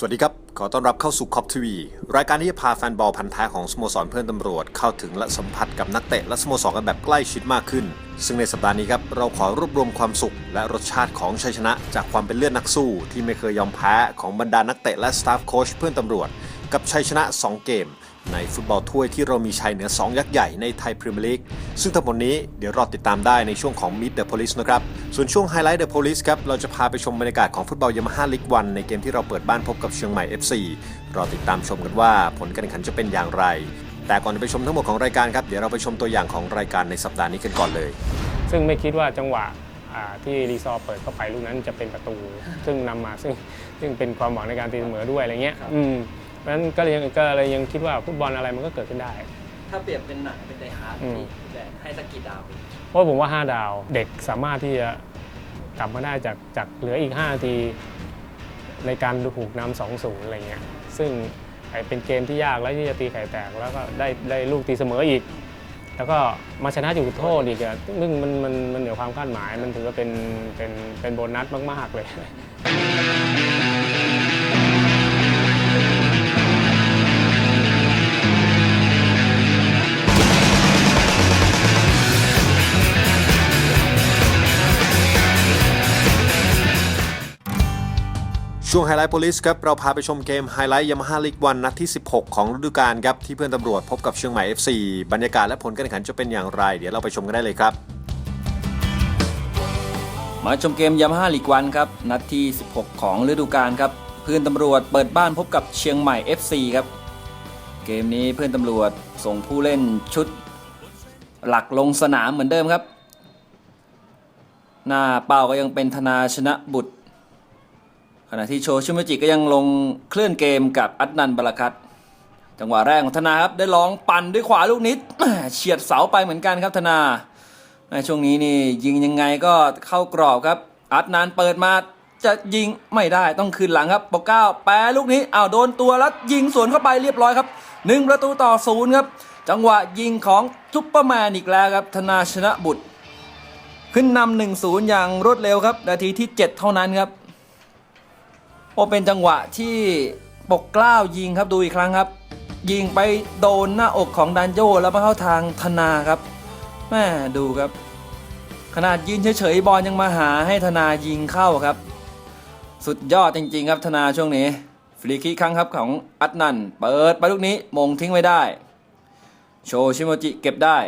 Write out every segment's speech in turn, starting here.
สวัสดีครับ ขอต้อนรับเข้าสู่คอปทีวีรายการที่จะพาแฟนบอลพันธ้ของสโมสรเพื่อนตำรวจเข้าถึงและสัมผัสกับนักเตะและสโมสรกันแบบใกล้ชิดมากขึ้น ซึ่งในสัปดาห์นี้ครับ เราขอรวบรวมความสุข และรสชาติของชัยชนะ จากความเป็นเลือดนักสู้ ที่ไม่เคยยอมแพ้ของบรรดานักเตะและสตาฟโค้ชเพื่อนตำรวจ กับชัยชนะ 2 เกม ในฟุตบอลถ้วยที่เรามีชัยเหนือ 2 ยักษ์ใหญ่ในไทยพรีเมียร์ลีก ซึ่งทั้งหมดนี้เดี๋ยวรอติดตามได้ในช่วงของ Meet the Police นะครับ ส่วนช่วง Highlight the Police ครับ เราจะพาไปชมบรรยากาศของฟุตบอลยามาฮ่าลีกวันในเกมที่เราเปิดบ้านพบกับเชียงใหม่ FC รอติดตามชมกันว่าผลการแข่งขันจะเป็นอย่างไร แต่ก่อนจะไปชมทั้งหมดของรายการครับเดี๋ยวเราไปชมตัวอย่างของรายการในสัปดาห์นี้กันก่อนเลย ซึ่งไม่คิดว่าจังหวะอ่าที่รีซอร์เปิดเข้าไปลูกนั้นจะเป็นประตู ซึ่งนำมาซึ่งซึ่งเป็นความหวังในการตีเสมอด้วยอะไรเงี้ยอืม เพราะฉะนั้นก็เลยยังก็เลยยังคิดว่าฟุตบอลอะไรมันก็เกิดขึ้นได้ ถ้าเปรียบเป็นหนังเป็นไดฮาร์ดอืมที่แบบให้สักกี่ดาวเพราะผมว่า 5 ดาวเด็กสามารถที่จะกลับมาได้จากจากเหลืออีก5นาทีในการดูถูกนำสองศูนย์อะไรเงี้ยซึ่งไอ้เป็นเกมที่ยากแล้วที่จะตีไข่แตกแล้วก็ได้ได้ลูกตีเสมออีก แล้วก็มาชนะจุดโทษอีกอะซึ่งมันมันมันเหนือความคาดหมายมันถือว่าเป็นเป็นเป็นโบนัสมาก ๆ เลย ช่วงไฮไลท์โพลิสครับเราพาไปชมเกมไฮไลท์ยามาฮ่าลีกวันนัดที่ 16 ของฤดูกาลครับ ที่เพื่อนตำรวจพบกับเชียงใหม่ FC บรรยากาศและผลการแข่งขันจะเป็นอย่างไร เดี๋ยวเราไปชมกันได้เลยครับ มาชมเกมยามาฮ่าลีกวันครับ นัดที่ 16 ของฤดูกาลครับ เพื่อนตำรวจเปิดบ้านพบกับเชียงใหม่ FC ครับ เกมนี้เพื่อนตำรวจส่งผู้เล่นชุด หลักลงสนามเหมือนเดิมครับ หน้าเป้าก็ยังเป็นธนาชนะบุตร ขณะที่โชชิมจิก็ยังลงเคลื่อนเกมกับอัดนันบารคัตจังหวะแรกของธนาครับได้ลองปั่นด้วยขวาลูกนิดเฉียดเสาไปเหมือนกันครับธนาในช่วงนี้นี่ยิงยังไงก็เข้ากรอบครับ อัดนานเปิดมาจะยิงไม่ได้ต้องคืนหลังครับปกเก้าแปรลูกนี้อ้าวโดนตัวแล้วยิงสวนเข้าไปเรียบร้อยครับหนึ่งประตูต่อศูนย์ครับ จังหวะยิงของซุปเปอร์แมนอีกแล้วครับ ธนาชนะบุตร ขึ้นนำหนึ่งศูนย์อย่างรวดเร็วครับ นาทีที่ 7 เท่านั้นครับ โอเป็นจังหวะที่ปกกล้าวยิงครับดูอีกครั้งครับ ยิงไปโดนหน้าอกของดันโยแล้วมาเข้าทางธนาครับแม่ดูครับ ขนาดยืนเฉยๆบอลยังมาหาให้ธนายิงเข้าครับ สุดยอดจริง ๆ ครับธนาช่วงนี้ฟรีคิกครั้งครับของอัดนันเปิดไปลูกนี้มงทิ้งไว้ได้ โชชิโมจิเก็บได้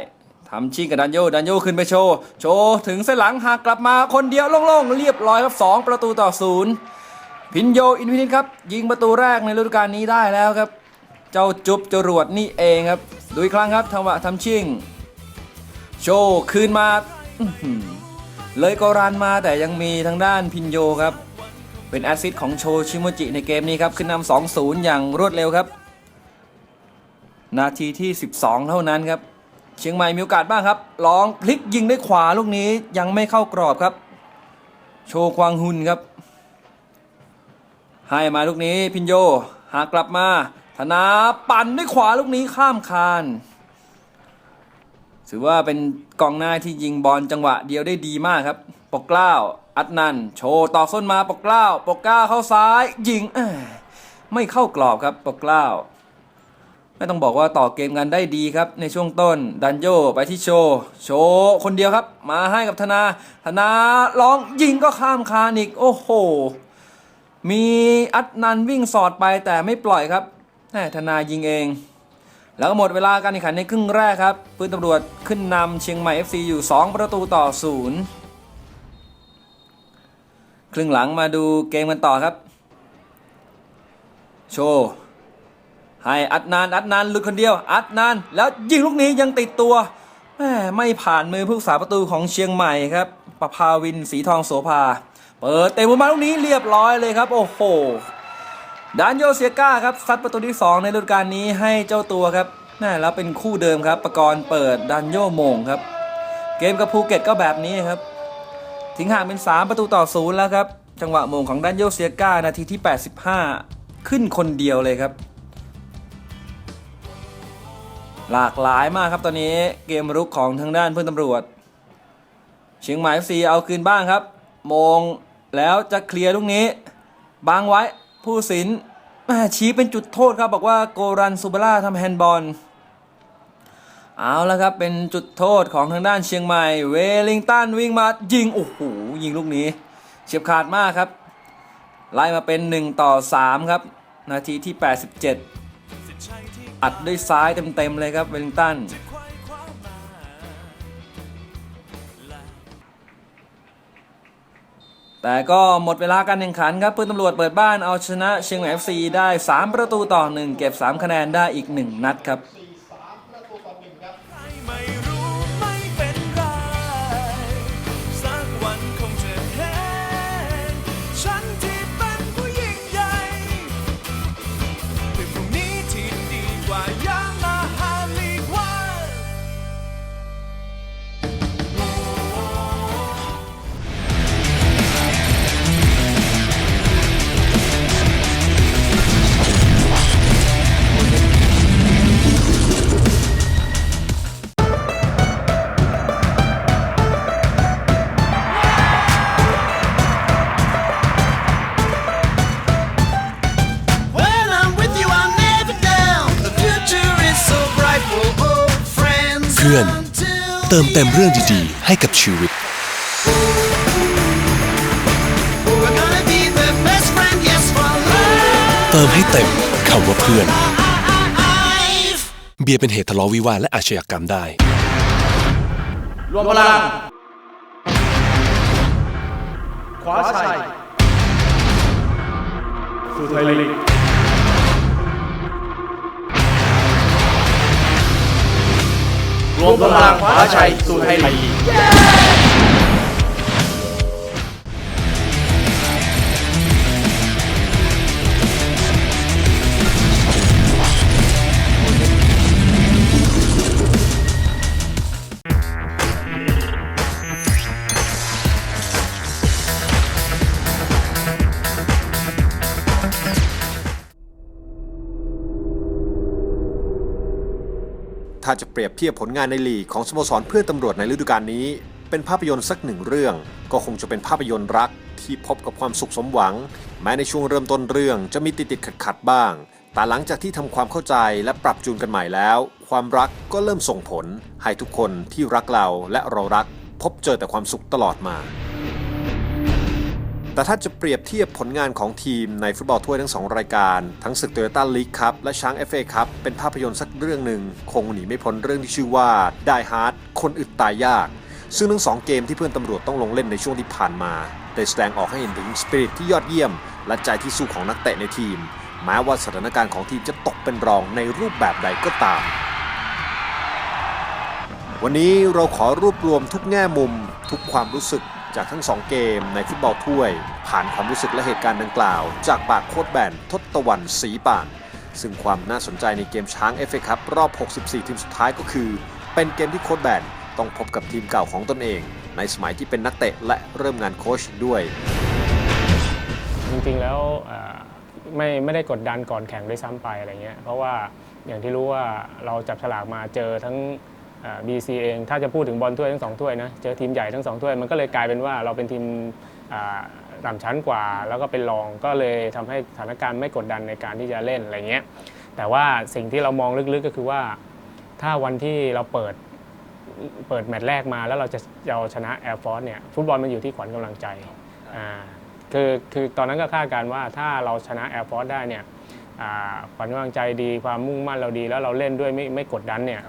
ทำชิงกับดันโยดันโยขึ้นไปโชว์ โชว์ถึงเส้นหลังหากกลับมาคนเดียวโล่งๆ เรียบร้อยครับ 2 ประตูต่อศูนย์ พินโยอินฟินิตครับ ยิงประตูแรกในฤดูกาลนี้ได้แล้วครับ เจ้าจุบจรวดนี่เองครับ ดูอีกครั้งครับจังหวะทำชิงโชว์คืนมาเลยก็รันมาแต่ยังมีทางด้านพินโยครับ เป็นแอซิสต์ของโชชิโมจิในเกมนี้ครับ ขึ้นนำ2-0 อย่างรวดเร็วครับ นาทีที่ 12 เท่านั้นครับ เชียงใหม่มีโอกาสบ้างครับลองพลิกยิงด้วยขวาลูกนี้ยังไม่เข้ากรอบครับ โชควางหุนครับ ให้มาลูกนี้พินโยหากกลับมาธนาปั่นด้วยขวาลูกนี้ข้ามคานถือว่าเป็นกองหน้าที่ยิงบอลจังหวะเดียวได้ดีมากครับ ปกเกล้าอัดนัน โชว์ต่อส้นมาปกเกล้าปกเกล้าเข้าซ้ายยิงไม่เข้ากรอบครับ ปกเกล้าไม่ต้องบอกว่าต่อเกมกันได้ดีครับ ในช่วงต้น ดันโยไปที่โชโชคนเดียวครับ มาให้กับธนา ธนาลองยิงก็ข้ามคานอีก โอ้โห มีอัดนันวิ่งสอดไปแต่ไม่ปล่อยครับแหม่ธนายิงเอง แล้วก็หมดเวลาการแข่งขันในครึ่งแรกครับปืนตำรวจขึ้นนำเชียงใหม่ FC อยู่ 2 ประตูต่อ 0 ครึ่งหลังมาดูเกมกันต่อครับ โชว์ให้อัดนานอัดนานลุดคนเดียว อัดนานแล้วยิงลูกนี้ยังติดตัวแม่ไม่ผ่านมือผู้รักษาประตูของเชียงใหม่ครับประภาวินสีทองโสภา เปิดเตะมุมมาลูกนี้เรียบร้อยเลยครับ โอ้โหดานโยเซียก้าครับซัดประตูที่ 2 ในฤดูกาลนี้ให้เจ้าตัวครับน่าแล้วเป็นคู่เดิมครับประกรณ์เปิดดันโยโมงครับ เกมกับภูเก็ตก็แบบนี้ครับทิ้งห่างเป็น 3 ประตูต่อศูนย์แล้วครับ จังหวะโมงของดันโยเซียก้านาทีที่ 85 ขึ้นคนเดียวเลยครับ หลากหลายมากครับตอนนี้เกมรุกของทางด้านเพื่อนตำรวจ เชียงใหม่ซีเอาคืนบ้างครับ โมง แล้วจะเคลียร์ลูกนี้บางไว้ผู้สินชี้เป็นจุดโทษครับ บอกว่าโกรันซูเบล่าทำแฮนด์บอล เอาละครับ เป็นจุดโทษของทางด้านเชียงใหม่ เวลิงตันวิ่งมายิง โอ้โห ยิงลูกนี้ เฉียบขาดมากครับ ไล่มาเป็น 1 ต่อ 3 ครับ นาทีที่ 87 อัดด้วยซ้ายเต็มๆเลยครับ เวลิงตัน แต่ก็หมดเวลาการแข่งขันครับเพื่นตำรวจเปิดบ้านเอาชนะเชียงใหม่ FC ได้ 3 ประตูต่อ 1 เก็บ 3 คะแนนได้อีก 1 นัดครับ เพื่อน Until เติมเต็มเรื่องดีๆ ให้กับชีวิต we're gonna be the best friend, yes, for life. เติมให้เต็มคำว่าเพื่อน เบียร์เป็นเหตุทะเลาะวิวาทและอาชญากรรมได้ รวมพลัง ขวาชัยสู่ไทยลีก รวมพลังขวาชัยสู่ไทยลีก ถ้าจะเปรียบเทียบผลงานในลีกของสโมสรเพื่อนตำรวจในฤดูกาลนี้ เป็นภาพยนตร์สักหนึ่งเรื่อง ก็คงจะเป็นภาพยนตร์รักที่พบกับความสุขสมหวัง แม้ในช่วงเริ่มต้นเรื่องจะมีติดติดขัดขัดบ้าง แต่หลังจากที่ทำความเข้าใจและปรับจูนกันใหม่แล้ว ความรักก็เริ่มส่งผล ให้ทุกคนที่รักเราและเรารัก พบเจอแต่ความสุขตลอดมา แต่ถ้าจะเปรียบเทียบผลงานของทีมในฟุตบอลถ้วยทั้งสองรายการ ทั้งศึกโตโยต้าลีกครับและช้าง FA ครับเป็นภาพยนตร์สักเรื่องหนึ่ง คงหนีไม่พ้นเรื่องที่ชื่อว่า Die Hard คนอึดตายยาก ซึ่งทั้งสองเกมที่เพื่อนตำรวจต้องลงเล่นในช่วงที่ผ่านมาได้แสดงออกให้เห็นถึงสปิริตที่ยอดเยี่ยม และใจที่สู้ของนักเตะในทีมแม้ว่าสถานการณ์ของทีมจะตกเป็นรองในรูปแบบใดก็ตาม วันนี้เราขอรวบรวมทุกแง่มุม ทุกความรู้สึก จากทั้งสองเกมในฟุตบอลถ้วย ผ่านความรู้สึกและเหตุการณ์ดังกล่าว จากปากโค้ชแบนทศตวรรณศรีป่าน ซึ่งความน่าสนใจในเกมช้างเอฟเอคัพรอบ 64 ทีมสุดท้ายก็คือ เป็นเกมที่โค้ชแบนต้องพบกับทีมเก่าของตนเอง ในสมัยที่เป็นนักเตะและเริ่มงานโค้ชด้วย จริงๆแล้วไม่ไม่ได้กดดันก่อนแข่งด้วยซ้ำไปอะไรเงี้ยเพราะว่าอย่างที่รู้ว่าเราจับฉลากมาเจอทั้ง เอ่อ BC เอง ถ้าจะพูดถึงบอลถ้วยทั้งสองถ้วยนะเจอทีมใหญ่ทั้งสองถ้วยมันก็เลยกลายเป็นว่าเราเป็นทีมต่ำชั้นกว่า แล้วก็เป็นรองก็เลยทำให้สถานการณ์ไม่กดดันในการที่จะเล่นอะไรเงี้ยแต่ว่าสิ่งที่เรามองลึกๆก็คือว่า ถ้าวันที่เราเปิดเปิดแมตช์แรกมาแล้วเราจะเราชนะ Air Force เนี่ยฟุตบอลมันอยู่ที่ขวัญกำลังใจอ่าคือคือตอนนั้นก็คาดการณ์ว่าถ้าเราชนะ Air Force ได้เนี่ยขวัญกำลังใจดีความมุ่งมั่นเราดี แล้วเราเล่นด้วยไม่ไม่กดดันเนี่ย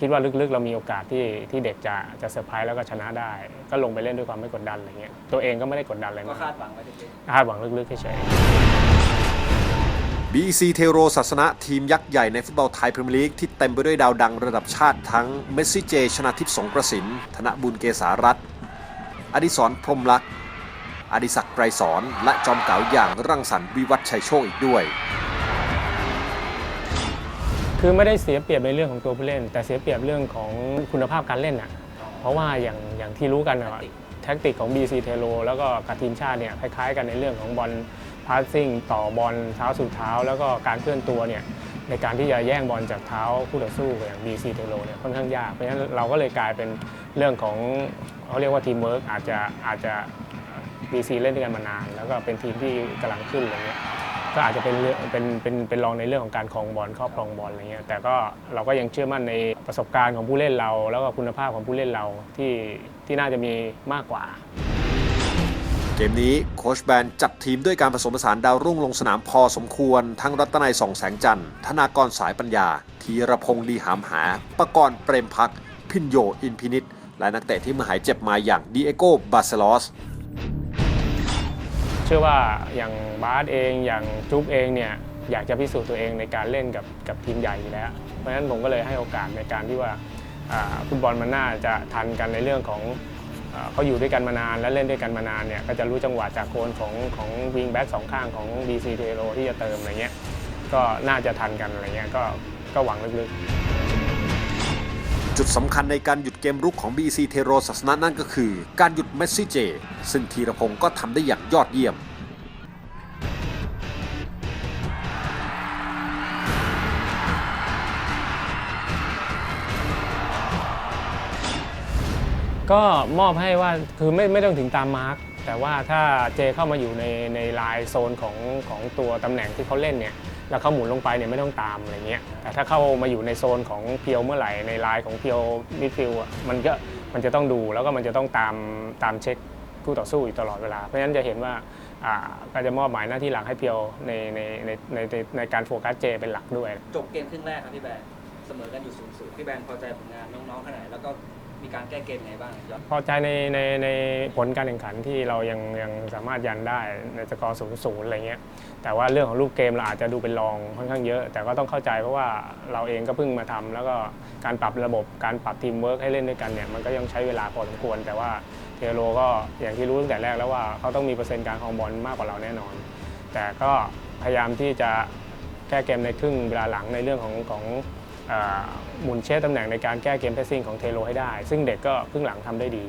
คิดว่าลึกๆ เรามีโอกาสที่ที่เด็กจะจะเซอร์ไพรส์แล้วก็ชนะได้ ก็ลงไปเล่นด้วยความไม่กดดันอะไรเงี้ยตัวเองก็ไม่ได้กดดันอะไรก็มากคาดหวังไว้เฉยคาดหวังลึกๆเฉย BC เทโรศาสนะทีมยักษ์ใหญ่ในฟุตบอลไทยพรีเมียร์ลีกที่เต็มไปด้วยดาวดังระดับชาติทั้งเมสซี่เจ ชนาทิพย์สงกระสินธนบุญเกษารัตน์อดิศรพรหมลักษณ์อดิศักดิ์ไกรสอนและจอมเก๋าอย่างรังสรรค์วิวัฒน์ชัยโชคอีกด้วย คือไม่ได้เสียเปรียบในเรื่องของตัวผู้เล่น แต่เสียเปรียบเรื่องของคุณภาพการเล่นอะเพราะว่าอย่างอย่างที่รู้กันอะแท็กติกของ BC เทโ o แล้วก็กับทีมชาติเนี่ยคล้ายๆกันในเรื่องของบอลพาสซิ่งต่อบอลเท้าสู่เท้า แล้วก็การเคลื่อนตัวเนี่ยในการที่จะแย่งบอลจากเท้าคู่ต่อสู้อย่าง BC เทโ o เนี่ยค่อนข้างยากเพราะฉะนั้นเราก็เลยกลายเป็นเรื่องของเขาเรียกว่าทีมเวิร์กอาจจะอาจจะ BC เล่นด้วยกันมานาน แล้วก็เป็นทีมที่กำลังขึ้นอะไรเงี้ย ก็อาจจะเป็นเรื่องเป็นเป็นเป็นรองในเรื่องของการครองบอลครอบครองบอลอะไรเงี้ยแต่ก็เราก็ยังเชื่อมั่นในประสบการณ์ของผู้เล่นเรา แล้วก็คุณภาพของผู้เล่นเราที่ที่น่าจะมีมากกว่า เกมนี้โคชแบนจัดทีมด้วยการผสมผสานดาวรุ่งลงสนามพอสมควร ทั้งรัตนัยส่องแสงจันทร์ธนากรสายปัญญา ธีรพงษ์ลีหามหา ประกรณ์เปรมพัก พินโยอินพินิษและนักเตะที่มาหายเจ็บมาอย่างดีเอโกบาเซลอส เชื่อว่าอย่างบาสเองอย่างจุ๊บเองเนี่ยอยากจะพิสูจน์ตัวเองในการเล่นกับกับทีมใหญ่อยู่แล้ว เพราะฉะนั้นผมก็เลยให้โอกาสในการที่ว่าฟุตบอลมันน่าจะทันกันในเรื่องของเขาอยู่ด้วยกันมานานและเล่นด้วยกันมานานเนี่ยก็จะรู้จังหวะจากโคนของของวิงแบ็กสองข้างของ BC เทโรที่จะเติมอะไรเงี้ยก็น่าจะทันกันอะไรเงี้ยก็ก็หวังลึกๆ จุดสำคัญในการหยุดเกมรุกของ BC เทโรศาสนะนั่นก็คือ การหยุดเมสซี่เจ ซึ่งธีรพงศ์ก็ทำได้อย่างยอดเยี่ยม ก็มอบให้ว่าคือไม่ไม่ต้องถึงตามมาร์กแต่ว่าถ้าเจเข้ามาอยู่ในในลายโซนของของตัวตำแหน่งที่เขาเล่นเนี่ย แล้วเขาหมุนลงไปเนี่ยไม่ต้องตามอะไรเงี้ยแต่ถ้าเข้ามาอยู่ในโซนของเพียวเมื่อไหร่ในลายของเพียวมิดฟิลด์อะมันก็มันจะต้องดูแล้วก็มันจะต้องตามตามเช็คคู่ต่อสู้อยู่ตลอดเวลา เพราะฉะนั้นจะเห็นว่าอาก็จะมอบหมายหน้าที่หลักให้เพียวในในในในในในการโฟกัสเจเป็นหลักด้วย จบเกมครึ่งแรกครับพี่แบนเสมอกันอยู่ศูนย์ศูนย์พี่แบนพอใจผลงานน้องๆขนาดแล้วก็ มีการแก้เกมยังไงบ้างยอนพอใจในในในผลการแข่งขันที่เรายังยังสามารถยันได้ในสกอร์ศูนย์ศูนย์อะไรเงี้ยแต่ว่าเรื่องของลูกเกมเราอาจจะดูเป็นรองค่อนข้างเยอะ แต่ก็ต้องเข้าใจเพราะว่าเราเองก็เพิ่งมาทำแล้วก็การปรับระบบการปรับทีมเวิร์กให้เล่นด้วยกันเนี่ยมันก็ยังใช้เวลาพอสมควร แต่ว่าเทโรก็อย่างที่รู้ตั้งแต่แรกแล้วว่าเขาต้องมีเปอร์เซ็นต์การครองบอลมากกว่าเราแน่นอน แต่ก็พยายามที่จะแก้เกมในครึ่งเวลาหลังในเรื่องของของ หมุนเชฟตำแหน่งในการแก้เกมเพสซิ่งของเทโรให้ได้ ซึ่งเด็กก็ครึ่งหลังทำได้ดี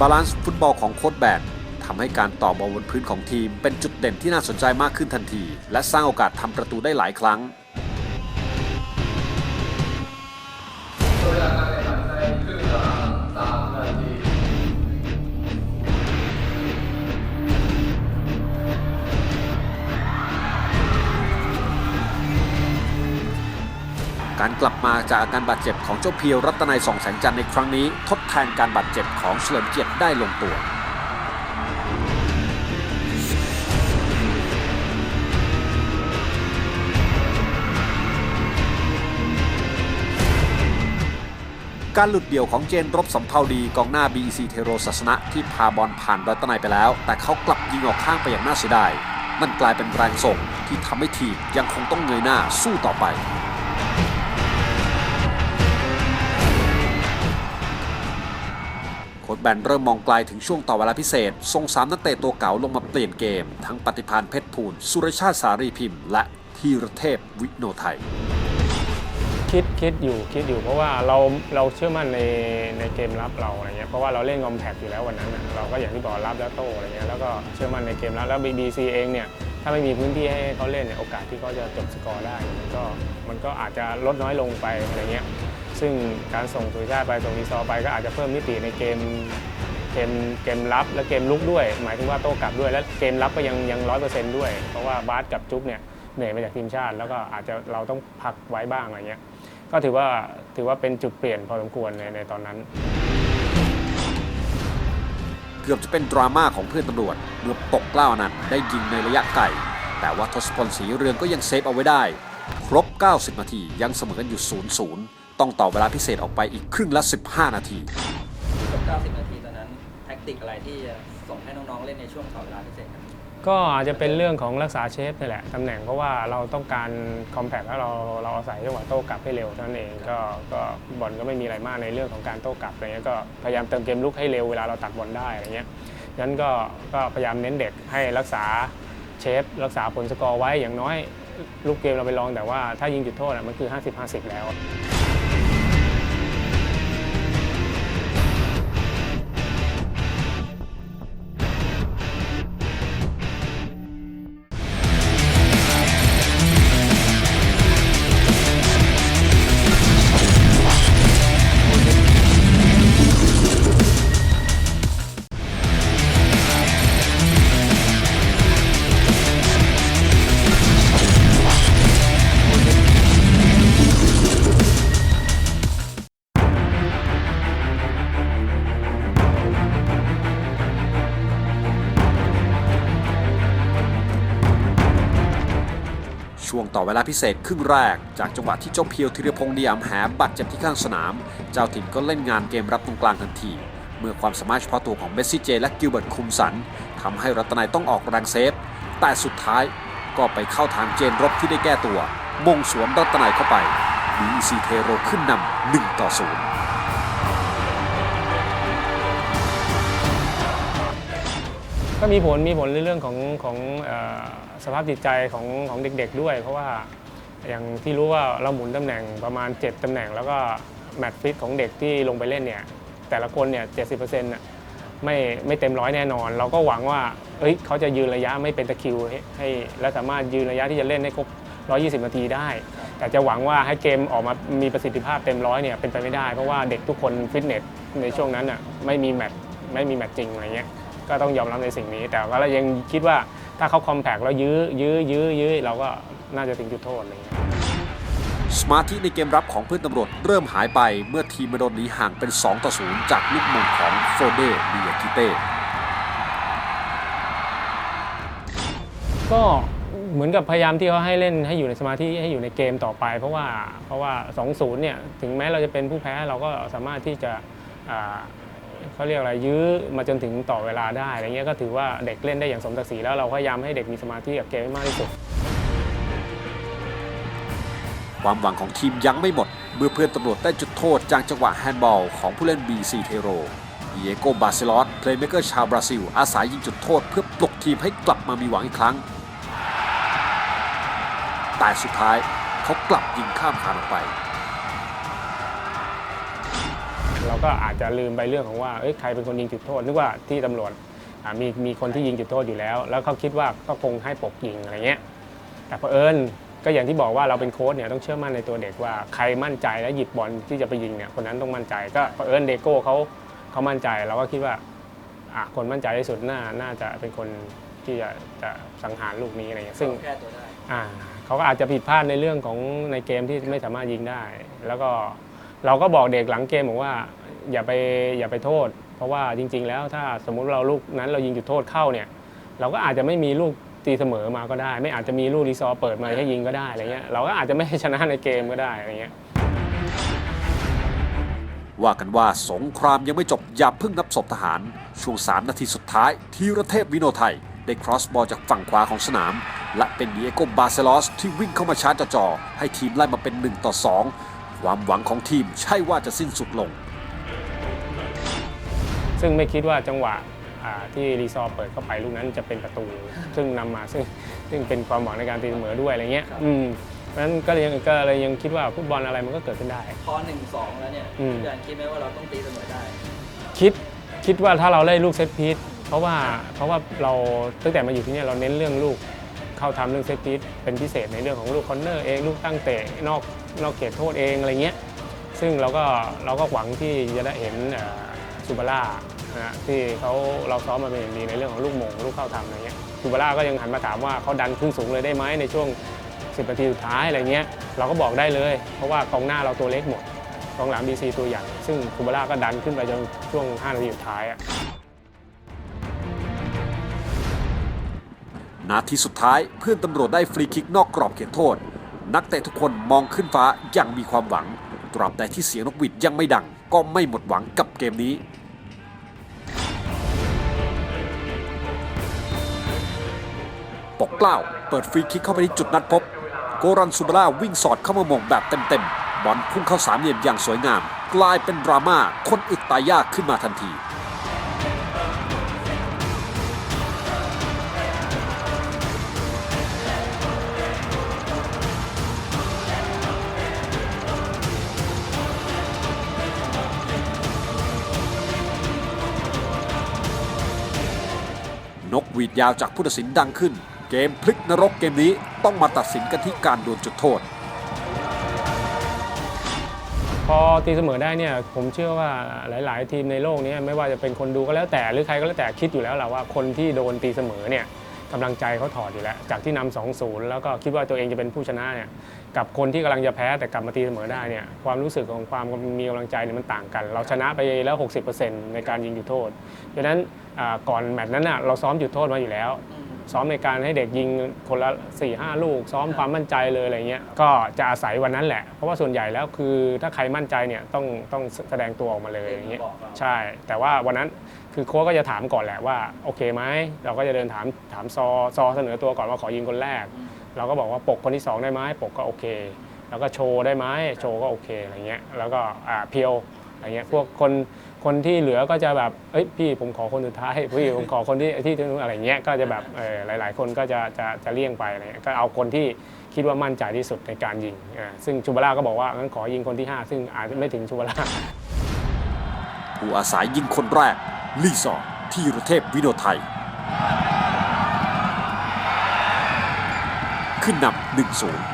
บาลานซ์ฟุตบอลของโค้ชแบนทำให้การต่อบอลบนพื้นของทีม เป็นจุดเด่นที่น่าสนใจมากขึ้นทันที และสร้างโอกาสทำประตูได้หลายครั้ง การกลับมาจากอาการบาดเจ็บของเจ้าเพียวรัตนัยสองแสงจันทร์ในครั้งนี้ ทดแทนการบาดเจ็บของเฉลิมเกียรติได้ลงตัวการหลุดเดี่ยวของเจนรบสำเภาดีกองหน้า BEC เทโรศาสนะที่พาบอลผ่านรัตนัยไปแล้ว แต่เขากลับยิงออกข้างไปอย่างน่าเสียดายนั่นกลายเป็นแรงส่งที่ทำให้ทีมยังคงต้องเงยหน้าสู้ต่อไป ค้ชแบนเริ่มมองไกลถึงช่วงต่อเวลาพิเศษส่งสามนักเตะตัวเก่าลงมาเปลี่ยนเกม ทั้งปฏิพานเพชรภูลสุรชาติสารีพิมพ์ และธีรเทพวิโนไทย คิดคิดอยู่คิดอยู่เพราะว่าเราเราเชื่อมั่นในในเกมรับเราอะไรเงี้ยเพราะว่าเราเล่นงอมแพกอยู่แล้ววันนั้นน่ะเราก็อย่างที่บอกรับแล้วโตอะไรเงี้ยแล้วก็เชื่อมั่นในเกมรับแล้ว BBC เองเนี่ยถ้าไม่มีพื้นที่ให้เขาเล่นเนี่ยโอกาสที่เขาจะจบสกอร์ได้มันก็มันก็อาจจะลดน้อยลงไปอะไรเงี้ย ซึ่งการส่งสุชาติไปส่งดีซอไปก็อาจจะเพิ่มมิติในเกมเกมเกมรับและเกมลุกด้วย หมายถึงว่าโต้กลับด้วยและเกมรับก็ยังยังร้อยเปอร์เซ็นต์ด้วย เพราะว่าบาสกับจุ๊บเนี่ยเหนื่อยมาจากทีมชาติ แล้วก็อาจจะเราต้องพักไว้บ้างอะไรเงี้ยก็ถือว่าถือว่าเป็นจุดเปลี่ยนพอสมควรในในตอนนั้น เกือบจะเป็นดราม่าของเพื่อนตำรวจเมื่อปกเกล้านั้นได้ยิงในระยะไกลแต่ว่าทศพลศรีเรืองก็ยังเซฟเอาไว้ได้ ครบ 90 นาทียังเสมอกันอยู่ 0-0 ต้องต่อเวลาพิเศษออกไปอีกครึ่งละ 15 นาทีจบ90 นาทีตอนนั้นแท็กติกอะไรที่จะส่งให้น้องๆเล่นในช่วงต่อเวลาพิเศษครับก็อาจจะเป็นเรื่องของรักษาเชฟนี่แหละตำแหน่งเพราะว่าเราต้องการคอมแพคแล้วเราเราอาศัยจังหวะโต้กลับให้เร็วเท่านั้นเองก็ก็บอลก็ไม่มีอะไรมากในเรื่องของการโต้กลับอะไรเงี้ยก็พยายามเติมเกมลุกให้เร็วเวลาเราตัดบอลได้อะไรเงี้ยฉะนั้นก็ก็พยายามเน้นเด็กให้รักษาเชฟ รักษาผลสกอร์ไว้อย่างน้อยลูกเกมเราไปลองแต่ว่าถ้ายิงจุดโทษอะมันคือ 50-50 แล้ว เวลาพิเศษครึ่งแรก จากจังหวะที่เจ้าเพียวธีรพงษ์นิยมแหมบาดเจ็บที่ข้างสนาม เจ้าถิ่นก็เล่นงานเกมรับตรงกลางทันที เมื่อความสามารถเฉพาะตัวของเมสซี่เจและกิลเบิร์ตคุมสันทำให้รัตนัยต้องออกแรงเซฟ แต่สุดท้ายก็ไปเข้าทางเจนรบที่ได้แก้ตัว มงสวนรัตนัยเข้าไป BEC เทโรขึ้นนำ1ต่อ0ก็มีผลมีผลในเรื่องของของ สภาพจิตใจของของเด็กๆด้วย เพราะว่าอย่างที่รู้ว่าเราหมุนตำแหน่งประมาณ 7ตำแหน่ง แล้วก็แมตช์ฟิตของเด็กที่ลงไปเล่นเนี่ยแต่ละคนเนี่ยเจ็ดสิบเปอร์เซ็นต์ไม่ไม่เต็มร้อยแน่นอน เราก็หวังว่าเอ้ยเขาจะยืนระยะไม่เป็นตะคิวให้ให้และสามารถยืนระยะที่จะเล่นให้ครบ 120 นาทีได้ แต่จะหวังว่าให้เกมออกมามีประสิทธิภาพเต็มร้อยเนี่ยเป็นไปไม่ได้ เพราะว่าเด็กทุกคนฟิตเนสในช่วงนั้นอะไม่มีแมตช์ไม่มีแมตช์จริงอะไรเงี้ยก็ต้องยอมรับในสิ่งนี้ แต่ว่าเรายังคิดว่า ถ้าเขาคอมแพกแล้วยื้อยื้อยื้อยื้อเราก็น่าจะถึงจุดโทษอะไรเงี้ย สมาธิในเกมรับของเพื่อนตำรวจเริ่มหายไปเมื่อทีมมาโดนหนีห่างเป็น 2 ต่อ 0 จากลูกมงของโฟเดดิยากิเต้ก็เหมือนกับพยายามที่เขาให้เล่นให้อยู่ในสมาธิให้อยู่ในเกมต่อไป เพราะว่าเพราะว่า 2-0 เนี่ย ถึงแม้เราจะเป็นผู้แพ้เราก็สามารถที่จะอ่า เขาเรียกอะไรยื้อมาจนถึงต่อเวลาได้อะไรเงี้ยก็ถือว่าเด็กเล่นได้อย่างสมศักดิ์ศรีแล้วเราพยายามให้เด็กมีสมาธิกับเกมให้มากที่สุด ความหวังของทีมยังไม่หมด เมื่อเพื่อนตำรวจได้จุดโทษจากจังหวะแฮนด์บอลของผู้เล่น BC เทโรดิเอโกบาเซลอสเพลย์เมเกอร์ชาวบราซิล อาศัยยิงจุดโทษเพื่อปลุกทีมให้กลับมามีหวังอีกครั้ง แต่สุดท้ายเขากลับยิงข้ามคานออกไป เราก็อาจจะลืมไปเรื่องของว่าเอ้ยใครเป็นคนยิงจุดโทษนึกว่าที่ตำรวจอ่ามีมีคนที่ยิงจุดโทษอยู่แล้ว แล้วเขาคิดว่าก็คงให้ปกยิงอะไรเงี้ยแต่เผอิญก็อย่างที่บอกว่าเราเป็นโค้ชเนี่ยต้องเชื่อมั่นในตัวเด็กว่าใครมั่นใจและหยิบบอลที่จะไปยิงเนี่ยคนนั้นต้องมั่นใจ ก็เผอิญเดโก้เขาเขามั่นใจเราก็คิดว่าอะคนมั่นใจที่สุดน่าน่าจะเป็นคนที่จะจะสังหารลูกนี้อะไรเงี้ยซึ่งแก้ตัวได้อ่าเขาก็อาจจะผิดพลาดในเรื่องของในเกมที่ไม่สามารถยิงได้ แล้วก็เราก็บอกเด็กหลังเกมบอกว่า อย่าไปอย่าไปโทษ เพราะว่าจริง ๆ แล้วถ้าสมมุติเราลูกนั้นเรายิงจุดโทษเข้าเนี่ย เราก็อาจจะไม่มีลูกตีเสมอมาก็ได้ ไม่อาจจะมีลูกรีซอเปิดมาให้ยิงก็ได้อะไรเงี้ยเราก็อาจจะไม่ชนะในเกมก็ได้อะไรเงี้ยว่ากันว่าสงครามยังไม่จบอย่าเพิ่งนับศพทหาร ช่วง 3 นาทีสุดท้ายทีรเทพวิโนไทย ได้ครอสบอลจากฝั่งขวาของสนาม และเป็นดิเอโกบาเซลอสที่วิ่งเข้ามาชาร์จจ่อให้ทีมไล่มาเป็น 1 ต่อ 2 ความหวังของทีมใช่ว่าจะสิ้นสุดลง ซึ่งไม่คิดว่าจังหวะอ่าที่รีซอร์เปิดเข้าไปลูกนั้นจะเป็นประตู ซึ่งนำมาซึ่งซึ่งเป็นความหวังในการตีเสมอด้วยอะไรเงี้ยอืมเพราะฉะนั้นก็เลยยังก็เลยยังคิดว่าฟุตบอลอะไรมันก็เกิดขึ้นได้พอหนึ่งสองแล้วเนี่ยอืมอาจารย์คิดไหมว่าเราต้องตีเสมอได้ คิดคิดว่าถ้าเราได้ลูกเซตพีซเพราะว่าเพราะว่าเราตั้งแต่มาอยู่ที่เนี่ยเราเน้นเรื่องลูกเข้าทำเรื่องเซตพีซเป็นพิเศษในเรื่องของลูกคอนเนอร์เองลูกตั้งเตะนอกนอกเขตโทษเองอะไรเงี้ยซึ่งเราก็เราก็หวังที่จะได้เห็นเอ่อ ซูบาร่านะฮะที่เขาเราซ้อมมาเป็นอย่างดีในเรื่องของลูกมงลูกเข้าทำอะไรเงี้ยซูบาร่าก็ยังหันมาถามว่าเขาดันขึ้นสูงเลยได้ไหมในช่วง 10นาทีสุดท้ายอะไรเงี้ยเราก็บอกได้เลย เพราะว่ากองหน้าเราตัวเล็กหมดกองหลัง BC ตัวใหญ่ซึ่งคูบาร่าก็ดันขึ้นไปจนช่วง 5 นาทีสุดท้ายอะนาทีสุดท้ายเพื่อนตำรวจได้ฟรีคิกนอกกรอบเขตโทษ นักเตะทุกคนมองขึ้นฟ้าอย่างมีความหวังตราบใดที่เสียงนกหวีดยังไม่ดัง ก็ไม่หมดหวังกับเกมนี้ปกเกล้า เปิดฟรีคิกเข้าไปที่จุดนัดพบ โกรันซูบาร่าวิ่งสอดเข้ามามงแบบเต็มๆบอลพุ่งเข้าสามเหลี่ยมอย่างสวยงาม กลายเป็นดราม่าคนอึดตายยากขึ้นมาทันที วีดยาวจากผู้ตัดสินดังขึ้น เกมพลิกนรกเกมนี้ต้องมาตัดสินกันที่การดวลจุดโทษ พอตีเสมอได้เนี่ยผมเชื่อว่าหลาย ๆ ทีมในโลกนี้ไม่ว่าจะเป็นคนดูก็แล้วแต่หรือใครก็แล้วแต่คิดอยู่แล้วแหละว่าคนที่โดนตีเสมอเนี่ย กำลังใจเขาถอดอยู่แล้ว จากที่นำ2-0 แล้วก็คิดว่าตัวเองจะเป็นผู้ชนะเนี่ยกับคนที่กำลังจะแพ้แต่กลับมาตีเสมอได้เนี่ยความรู้สึกของความมีกำลังใจเนี่ยมันต่างกัน เราชนะไปแล้ว 60%ในการยิงจุดโทษดังนั้นก่อนแมตช์นั้นน่ะเราซ้อมจุดโทษมาอยู่แล้ว ซ้อมในการให้เด็กยิงคนละ4ี่ห้าลูก ซ้อมความมั่นใจเลยอะไรเงี้ยก็จะอาศัยวันนั้นแหละ เพราะว่าส่วนใหญ่แล้วคือถ้าใครมั่นใจเนี่ยต้องต้องแสดงตัวออกมาเลยอย่างเงี้ยใช่ แต่ว่าวันนั้น คือโค้ชก็จะถามก่อนแหละว่าโอเคไหมเราก็จะเดินถามถามซอซอเสนอตัวก่อนว่าขอยิงคนแรก เราก็บอกว่าปกคนที่สองได้ไหมปกก็โอเค แล้วก็โชว์ได้ไหมโชว์ก็โอเคอะไรเงี้ยแล้วก็อ่าเพียวอะไรเงี้ยพวกคนคนที่เหลือก็จะแบบเอ้ยพี่ผมขอคนสุดท้ายพี่ผมขอคนที่ที่ที่อะไรเงี้ยก็จะแบบเออหลาย ๆ คนก็จะจะจะเลี่ยงไปอะไรเงี้ยก็เอาคนที่คิดว่ามั่นใจที่สุดในการยิงอ่าซึ่งชูบาร่าก็บอกว่างั้นขอยิงคนที่ 5 ซึ่งอาจจะไม่ถึงชูบาร่าผู้อาศัยยิงคนแรก ลีซอร์ที่รเทพวิโนไทย ขึ้นนำหนึ่งศูนย์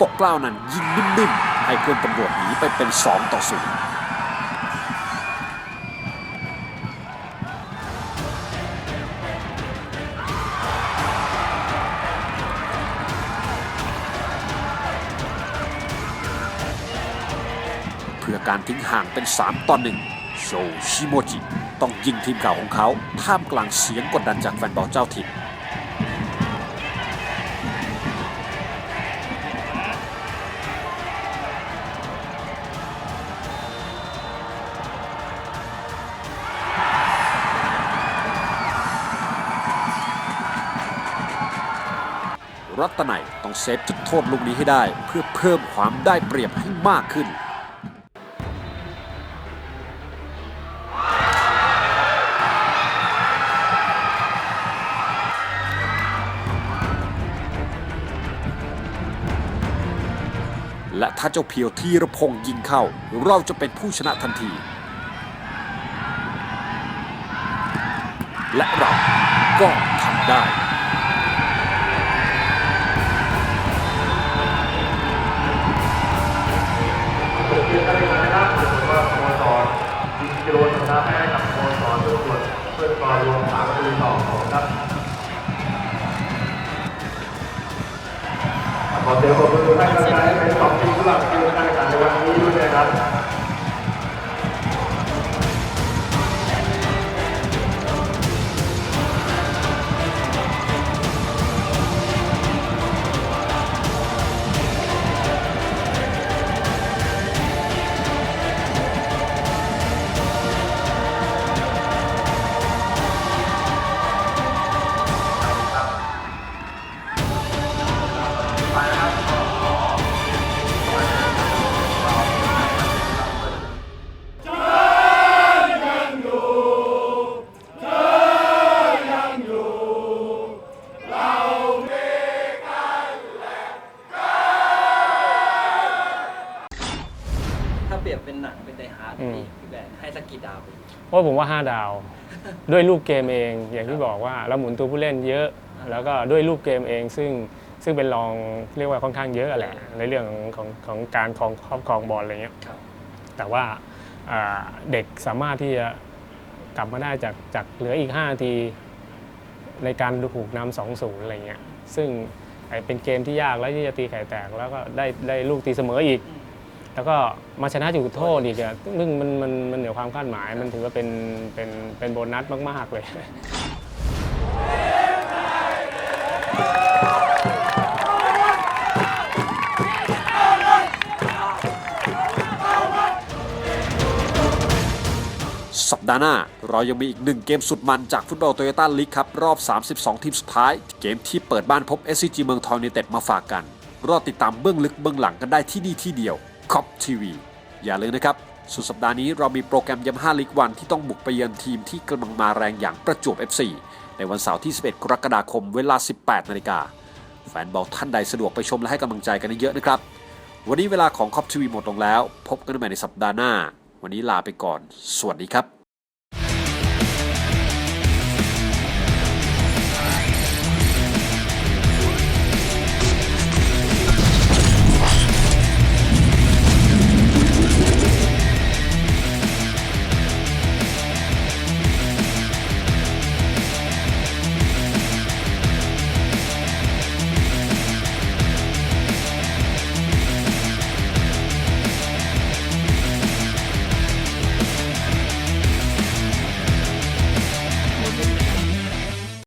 ปกเกล้านั้นยิงนิ่มๆ ให้เพื่อนตำรวจหนีไปเป็น 2 ต่อ 0 การทิ้งห่างเป็น 3 ต่อ1โชชิโมจิต้องยิงทีมเก่าของเขาท่ามกลางเสียงกดดันจากแฟนบอลเจ้าถิ่นรัตนัยต้องเซฟจุดโทษลูกนี้ให้ได้ เพื่อเพิ่มความได้เปรียบให้มากขึ้น และถ้าเจ้าเพียวธีรพงษ์ยิงเข้า เราจะเป็นผู้ชนะทันที และเราก็ทำได้กิโลชนะให้กับสโมสรเพื่อตรวจเพื่อนรอรวมสามประตูต่อ ขอเสียงปรบมือให้กำลังใจให้เป็นสองทีมสำหรับทีมการแข่งขันในวันนี้ด้วยนะครับ ราะผมว่า 5 ดาว ด้วยรูปเกมเอง อย่างที่บอกว่าเราหมุนตัวผู้เล่นเยอะ แล้วก็ด้วยรูปเกมเอง ซึ่งซึ่งเป็นรองเรียกว่าค่อนข้างเยอะแหละในเรื่องของของของการครองครอบครองบอลอะไรเงี้ยครับแต่ว่าอ่าเด็กสามารถที่จะกลับมาได้จากจากเหลืออีก5นาทีในการถูกนำสองศูนย์อะไรเงี้ยซึ่งไอ้เป็นเกมที่ยากแล้วที่จะตีไข่แตกแล้วก็ได้ได้ลูกตีเสมออีก แล้วก็มาชนะจุดโทษอีกอะซึ่งมันมันมันเหนือความคาดหมาย มันถือว่าเป็นเป็นเป็นโบนัสมาก ๆ เลย สัปดาห์หน้า เรายังมีอีกหนึ่งเกมสุดมันจากฟุตบอลโตโยต้าลีกครับ รอบ 32 ทีมสุดท้าย เกมที่เปิดบ้านพบ SCG เมืองทองยูไนเต็ดมาฝากกัน รอติดตามเบื้องลึกเบื้องหลังกันได้ที่นี่ที่เดียว คอปทีวีอย่าลืมนะครับ สุดสัปดาห์นี้เรามีโปรแกรมยามาฮ่าลีกวันที่ต้องบุกไปเยือนทีมที่กำลังมาแรงอย่างประจวบ FC ในวันเสาร์ที่ 11 กรกฎาคมเวลา 18 นาฬิกาแฟนบอลท่านใดสะดวกไปชมและให้กำลังใจกันเยอะนะครับ วันนี้เวลาของคอปทีวีหมดลงแล้ว พบกันใหม่ในสัปดาห์หน้า วันนี้ลาไปก่อน สวัสดีครับ